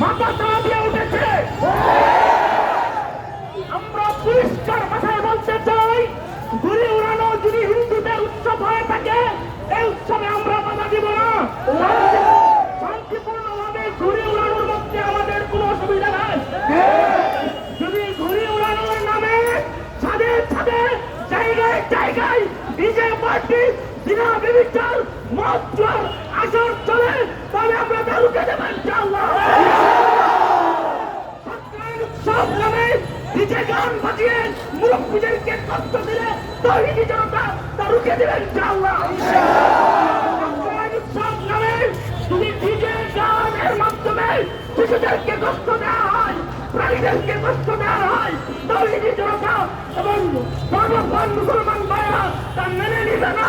মাথা দিয়ে উঠেছে। আমরা পরিষ্কার ভাষায় বলতে চাই, ঘুরে উড়ানো যদি হিন্দুদের উৎসব হয়ে থাকে, এই উৎসবে আমরা বাধা দিব না। ঘুরে উড়ানোর মধ্যে আমাদের কোনো অসুবিধা নাই। ঘুরে উড়ানোর নামে ছাদে ছাদে, জায়গায় জায়গায়, নিজের পার্টি দিনা বিবিচার মত আসর চলে তাহলে আমরা তা রুখে দেবেন ইনশাআল্লাহ। সরকারের উৎসব নামে নিজে গান বাজিয়ে মুরব্বীদেরকে কষ্ট দিলে তহিদি জনতা তা রুখে দেবেন ইনশাআল্লাহ। সরকারের নামে যদি নিজে গানের মাধ্যমে শিশুদেরকে কষ্ট দেওয়া হয়, প্রাণীদেরকে কষ্ট দেওয়া হয়, তহিদি জনতা এবং সর্বক্ষণ মুসলমান ভাইরা তা মেনে নিবে না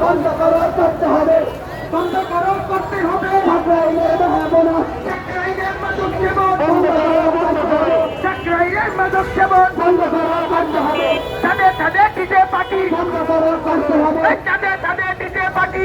বন্ধ করো করতে হবে বন্ধ করো। করতে হবে ঠাকুরাইনের ভাবনা বন্ধ করো করতে হবে বন্ধ করো করতে হবে তাদের তাদের ডিজে পার্টি বন্ধ করো করতে হবে তাদের তাদের ডিজে পার্টি